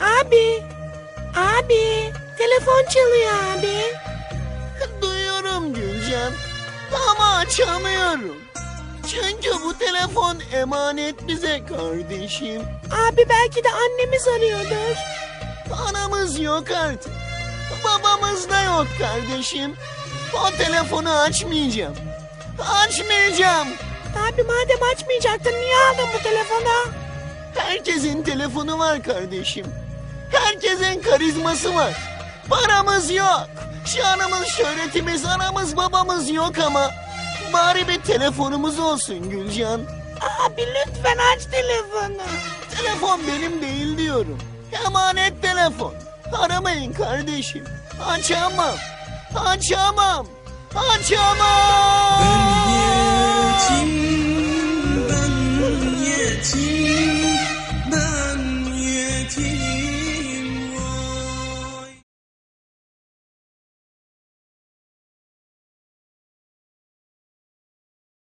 Abi. Abi. Telefon çalıyor abi. Duyuyorum Gülcan. Ama açamıyorum. Çünkü bu telefon emanet bize kardeşim. Abi belki de annemiz arıyordur. Anamız yok artık. Babamız da yok kardeşim. O telefonu açmayacağım. Açmayacağım. Abi madem açmayacaktın niye aldın bu telefonu? Herkesin telefonu var kardeşim. Herkesin karizması var. Paramız yok. Şanımız, şöhretimiz, anamız, babamız yok ama... Bari bir telefonumuz olsun Gülcan. Abi lütfen aç telefonu. Telefon benim değil diyorum. Emanet telefon. Aramayın kardeşim. Açamam. Açamam. Açamam.